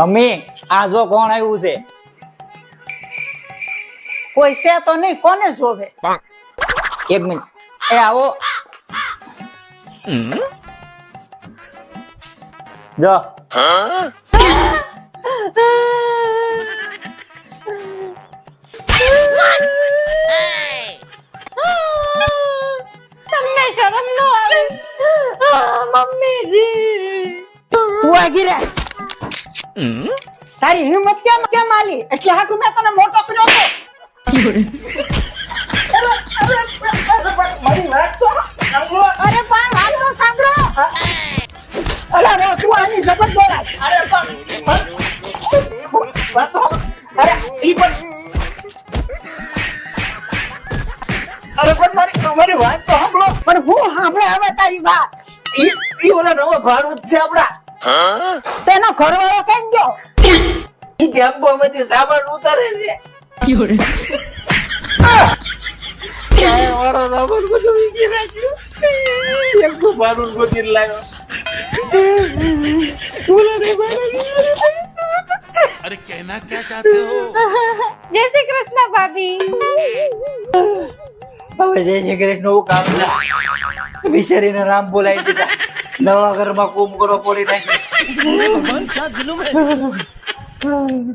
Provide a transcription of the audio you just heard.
Mummy આ જો કોણ આવ્યું છે? કોઈ છે તો નહીં કોને જોવે? એક મિનિટ. એ આવો. જો. તમને શરમ ન આવે? મમ્મીજી. તું આગી રે તારી હિંમત કેમ કેમ આલી? એટલે હાકુ મેં તને મોટો કર્યો તો મારી વાત તો સાંભળો. અરે પણ વાત તો સાંભળો. અરે રો તું આની જબર બોલા અરે પણ વાત તો અરે ઈ પણ અરે પણ મારી મારી વાત તો સાંભળો. પણ હું સાંભળે હવે તારી વાત? ઈ ઈ ઓલા નવો ભાડું જ છે આપડા તેનો ઘરવાળો કેમ ગયો ઈ ટેમ્પોમાંથી સામાન ઉતારે છે ક્યાંય વાળો સામાન બધું વીખી નાખ્યું. એક તો ભાડું ગોતીને લાવ્યો. ઓલા ને ભાડું अरे कहना क्या चाहते हो જય શ્રી કૃષ્ણ ભાભી હવે જય શ્રી કૃષ્ણ નું કામ ના બિચારીને રામ બોલાવી દીધા નવા ઘરમાં કુંભ કરો પોડી નાખી.